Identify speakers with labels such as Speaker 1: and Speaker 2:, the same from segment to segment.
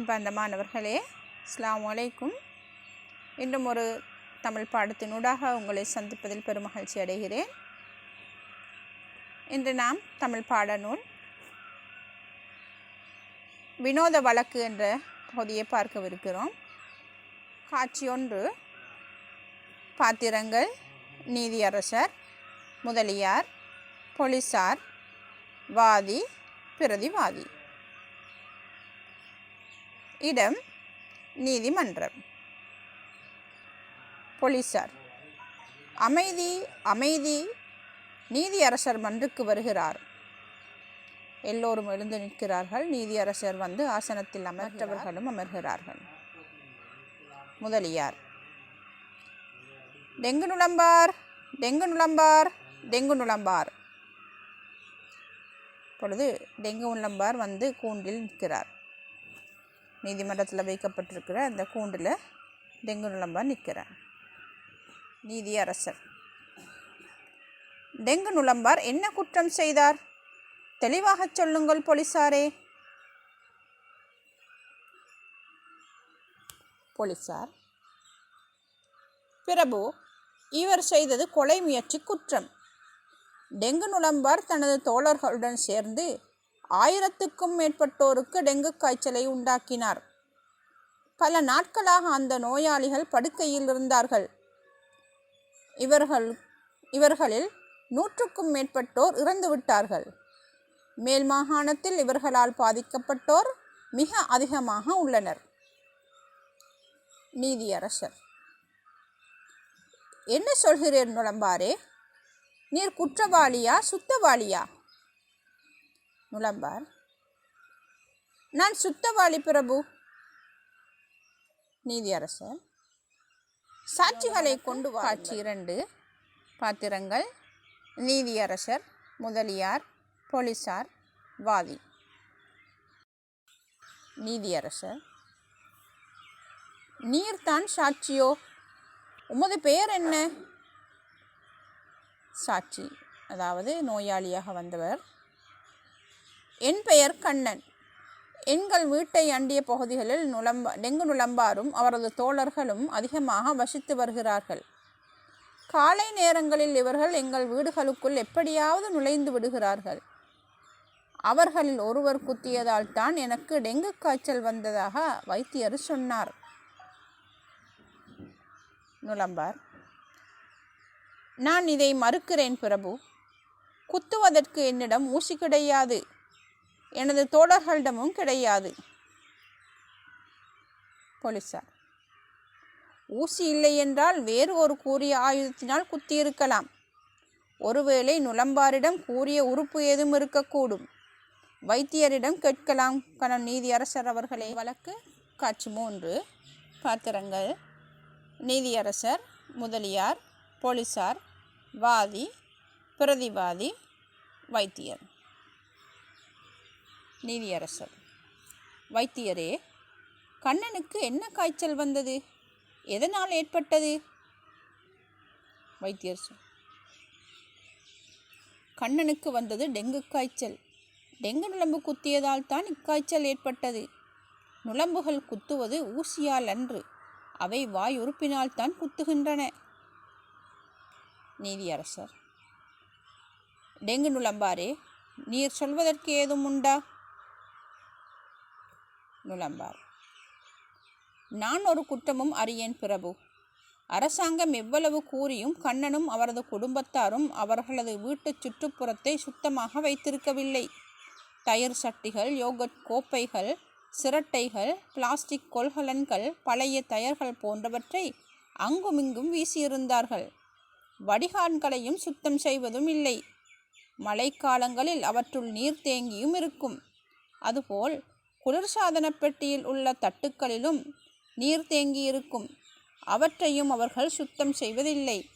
Speaker 1: அன்பார்ந்த மாணவர்களே அஸ்ஸலாமு அலைக்கும். இன்றும் ஒரு தமிழ் பாடத்தினூடாக உங்களை சந்திப்பதில் பெருமகிழ்ச்சி அடைகிறேன். இன்று நாம் தமிழ் பாடநூல் வினோத வழக்கு என்ற பகுதியை பார்க்கவிருக்கிறோம். காட்சி ஒன்று பாத்திரங்கள் நீதியரசர் முதலியார் போலீசார் வாதி பிரதிவாதி. இடம் நீதிமன்றம். போலீசார். அமைதி அமைதி நீதியரசர் மன்றுக்கு வருகிறார். எல்லோரும் எழுந்து நிற்கிறார்கள். நீதியரசர் வந்து ஆசனத்தில் அமர்ந்தவர்களும் அமர்கிறார்கள். முதலியார். டெங்கு நுழம்பார் டெங்கு நுழம்பார் டெங்கு நுழம்பார். பொழுது டெங்கு நுழம்பார் வந்து கூண்டில் நிற்கிறார். நீதிமன்றத்தில் வைக்கப்பட்டிருக்கிற அந்த கூண்டில் டெங்கு நுழம்பார் நிற்கிறார் நீதியரசர். டெங்கு நுழம்பார் என்ன குற்றம் செய்தார்? தெளிவாகச் சொல்லுங்கள் போலீசாரே. போலீசார். பிரபு இவர் செய்தது கொலை முயற்சி குற்றம். டெங்கு நுழம்பார் தனது தோழர்களுடன் சேர்ந்து ஆயிரத்துக்கும் மேற்பட்டோருக்கு டெங்கு காய்ச்சலை உண்டாக்கினார். பல நாட்களாக அந்த நோயாளிகள் படுக்கையில் இருந்தார்கள். இவர்கள் இவர்களில் நூற்றுக்கும் மேற்பட்டோர் இறந்துவிட்டார்கள் மேல் மாகாணத்தில் இவர்களால் பாதிக்கப்பட்டோர் மிக அதிகமாக உள்ளனர். நீதியரசர். என்ன சொல்கிறீர் நுழம்பாரே? நீர் குற்றவாளியா சுத்தவாளியா? நுழம்பார் நான் சுத்தவாளி பிரபு. நீதியரசர். சாட்சிகளை கொண்டு காட்சி இரண்டு. பாத்திரங்கள். நீதியரசர் முதலியார் போலீசார் வாதி. நீதியரசர். நீர்தான் சாட்சியோ? உமது பெயர் என்ன? சாட்சி. அதாவது நோயாளியாக வந்தவர். என் பெயர் கண்ணன். எங்கள் வீட்டை அண்டிய பகுதிகளில் நுழம்ப டெங்கு நுழம்பாரும் அவரது தோழர்களும் அதிகமாக வசித்து வருகிறார்கள். காலை நேரங்களில் இவர்கள் எங்கள் வீடுகளுக்குள் எப்படியாவது நுழைந்து விடுகிறார்கள். அவர்களில் ஒருவர் குத்தியதால் தான் எனக்கு டெங்கு காய்ச்சல் வந்ததாக வைத்தியர் சொன்னார். நுழம்பார். நான் இதை மறுக்கிறேன் பிரபு. குத்துவதற்கு என்னிடம் ஊசி கிடையாது. எனது தோழர்களிடமும் கிடையாது. போலீசார். ஊசி இல்லை என்றால் வேறு ஒரு கூறிய ஆயுதத்தினால் குத்தியிருக்கலாம். ஒருவேளை நுழம்பாரிடம் கூறிய உறுப்பு ஏதும் இருக்கக்கூடும். வைத்தியரிடம் கேட்கலாம். கணம் நீதியரசர் அவர்களை வழக்கு. காட்சி மூன்று. பாத்திரங்கள். நீதியரசர் முதலியார் போலீசார் வாதி பிரதிவாதி வைத்தியர். நீதியரசர். வைத்தியரே கண்ணனுக்கு என்ன காய்ச்சல் வந்தது? எதனால் ஏற்பட்டது? வைத்தியர் கண்ணனுக்கு வந்தது டெங்கு காய்ச்சல். டெங்கு நுழம்பு குத்தியதால் தான் இக்காய்ச்சல் ஏற்பட்டது. நுழம்புகள் குத்துவது ஊசியால் அன்று. அவை வாய் உறுப்பினால் தான் குத்துகின்றன. நீதியரசர். டெங்கு நுழம்பாரே நீர் சொல்வதற்கு ஏதும் உண்டா? நுழம்பார். நான் ஒரு குற்றமும் அறியேன் பிரபு. அரசாங்கம் எவ்வளவு கூறியும் கண்ணனும் அவரது குடும்பத்தாரும் அவர்களது வீட்டுச் சுற்றுப்புறத்தை சுத்தமாக வைத்திருக்கவில்லை. டயர் சட்டிகள் யோகட் கோப்பைகள் சிரட்டைகள் பிளாஸ்டிக் கொள்கலன்கள் பழைய டயர்கள் போன்றவற்றை அங்குமிங்கும் வீசியிருந்தார்கள். வடிகான்களையும் சுத்தம் செய்வதும் இல்லை. மழைக்காலங்களில் அவற்றுள் நீர் தேங்கியும் இருக்கும். அதுபோல் குளிர்சாதன பெட்டியில் உள்ள தட்டுக்களிலும் நீர் தேங்கியிருக்கும். அவற்றையும் அவர்கள் சுத்தம் செய்வதில்லை.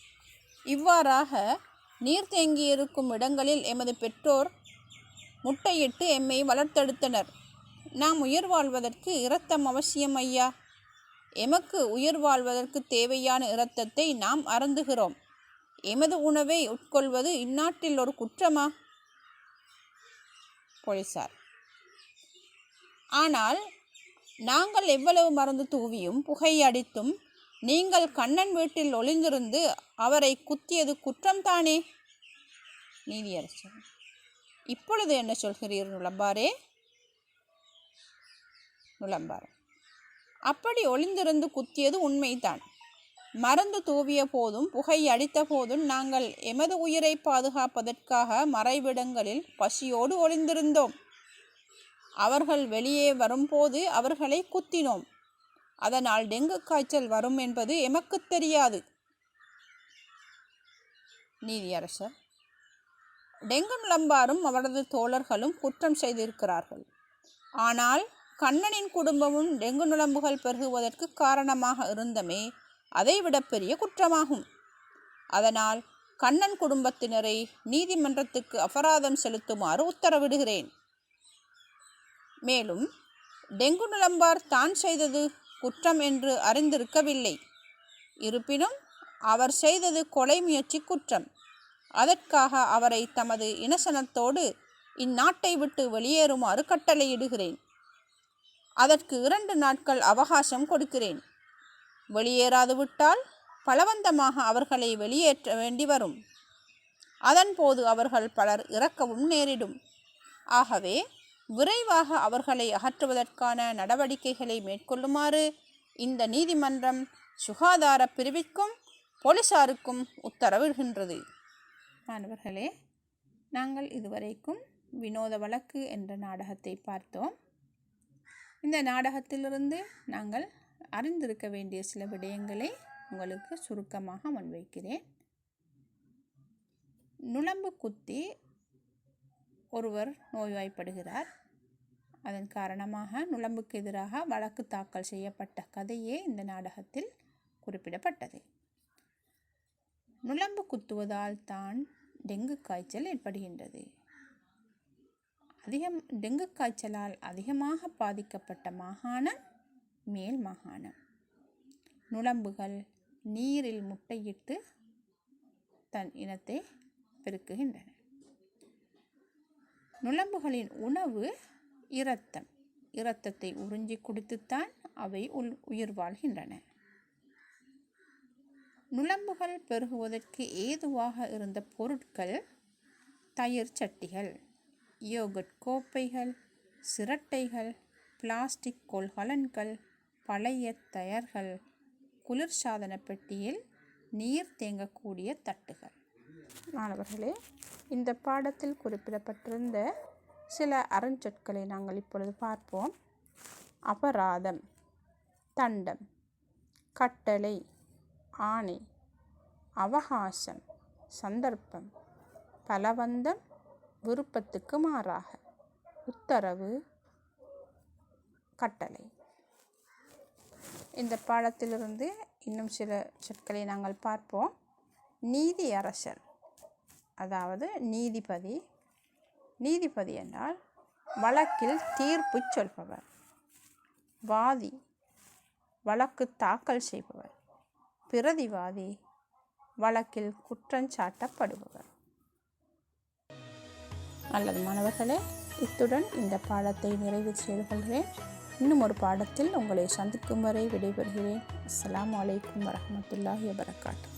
Speaker 1: இவ்வாறாக நீர் தேங்கியிருக்கும் இடங்களில் எமது பெற்றோர் முட்டையிட்டு எம்மை வளர்த்தெடுத்தனர். நாம் உயிர் வாழ்வதற்கு இரத்தம் அவசியம் ஐயா. எமக்கு உயிர் வாழ்வதற்கு தேவையான இரத்தத்தை நாம் அருந்துகிறோம். எமது உணவை உட்கொள்வது இந்நாட்டில் ஒரு குற்றமா? போலீசார். ஆனால் நாங்கள் எவ்வளவு மருந்து தூவியும் புகை அடித்தும் நீங்கள் கண்ணன் வீட்டில் ஒளிந்திருந்து அவரை குத்தியது குற்றம்தானே? நீதியரசர். இப்பொழுது என்ன சொல்கிறீர் நுளம்பாரே நுளம்பார் அப்படி ஒளிந்திருந்து குத்தியது உண்மைதான். மருந்து தூவிய போதும் புகை அடித்த போதும் நாங்கள் எமது உயிரை பாதுகாப்பதற்காக மறைவிடங்களில் பசியோடு ஒளிந்திருந்தோம். அவர்கள் வெளியே வரும்போது அவர்களை குத்தினோம். அதனால் டெங்கு காய்ச்சல் வரும் என்பது எமக்கு தெரியாது. நீதியரசர் டெங்கு நுளம்பாரும் அவரது தோழர்களும் குற்றம் செய்திருக்கிறார்கள். ஆனால் கண்ணனின் குடும்பமும் டெங்கு நுழம்புகள் பெருகுவதற்கு காரணமாக இருந்தமே அதைவிட பெரிய குற்றமாகும். அதனால் கண்ணன் குடும்பத்தினரை நீதிமன்றத்துக்கு அபராதம் செலுத்துமாறு உத்தரவிடுகிறேன். மேலும் டெங்கு நுளம்பார் தான் செய்தது குற்றம் என்று அறிந்திருக்கவில்லை. இருப்பினும் அவர் செய்தது கொலை முயற்சி குற்றம். அதற்காக அவரை தமது இனசனத்தோடு இந்நாட்டை விட்டு வெளியேறுமாறு கட்டளையிடுகிறேன். அதற்கு இரண்டு நாட்கள் அவகாசம் கொடுக்கிறேன். வெளியேறாது விட்டால் பலவந்தமாக அவர்களை வெளியேற்ற வேண்டி வரும். அதன்போது அவர்கள் பலர் இறக்கவும் நேரிடும். ஆகவே விரைவாக அவர்களை அகற்றுவதற்கான நடவடிக்கைகளை மேற்கொள்ளுமாறு இந்த நீதிமன்றம் சுகாதார பிரிவிற்கும் போலீசாருக்கும் உத்தரவிடுகின்றது. மாணவர்களே நாங்கள் இதுவரைக்கும் வினோத வழக்கு என்ற நாடகத்தை பார்த்தோம். இந்த நாடகத்திலிருந்து நாங்கள் அறிந்திருக்க வேண்டிய சில விடயங்களை உங்களுக்கு சுருக்கமாக முன்வைக்கிறேன். நுழம்பு குத்தி ஒருவர் நோய்வாய்ப்படுகிறார். அதன் காரணமாக நுழம்புக்கு எதிராக வழக்கு தாக்கல் செய்யப்பட்ட கதையே இந்த நாடகத்தில் குறிப்பிடப்பட்டது. நுழம்பு குத்துவதால் தான் டெங்கு காய்ச்சல் ஏற்படுகின்றது. அதிகம் டெங்கு காய்ச்சலால் அதிகமாக பாதிக்கப்பட்ட மாகாணம் மேல் மாகாணம். நுழம்புகள் நீரில் முட்டையிட்டு தன் இனத்தை பெருக்குகின்றன. நுளம்புகளின் உணவு இரத்தம். இரத்தத்தை உறிஞ்சி குடித்துத்தான் அவை உள் உயிர் வாழ்கின்றன. நுளம்புகள் பெருகுவதற்கு ஏதுவாக இருந்த பொருட்கள் தயிர் சட்டிகள் யோகட் கோப்பைகள் சிரட்டைகள் பிளாஸ்டிக் கொள்கலன்கள் பழைய தயர்கள் குளிர்சாதன பெட்டியில் நீர் தேங்கக்கூடிய தட்டுகள். மாணவர்களே இந்த பாடத்தில் குறிப்பிடப்பட்டிருந்த சில அருஞ்சொற்களை நாங்கள் இப்பொழுது பார்ப்போம். அபராதம் தண்டம் கட்டளை ஆணை அவகாசம் சந்தர்ப்பம் பலவந்தம் விருப்பத்துக்கு மாறாக உத்தரவு கட்டளை. இந்த பாடத்திலிருந்து இன்னும் சில சொற்களை நாங்கள் பார்ப்போம். நீதி அரசர் அதாவது நீதிபதி நீதிபதி என்றால் வழக்கில் தீர்ப்பு சொல்பவர். வாதி வழக்கு தாக்கல் செய்பவர். பிரதிவாதி வழக்கில் குற்றஞ்சாட்டப்படுபவர் நல்லது மாணவர்களே இத்துடன் இந்த பாடத்தை நிறைவு செய்து கொள்கிறேன். இன்னும் ஒரு பாடத்தில் உங்களை சந்திக்கும் வரை விடைபெறுகிறேன். அஸ்லாம் வலைக்கம் வரமத்துல்லாஹி வபரகாத்து.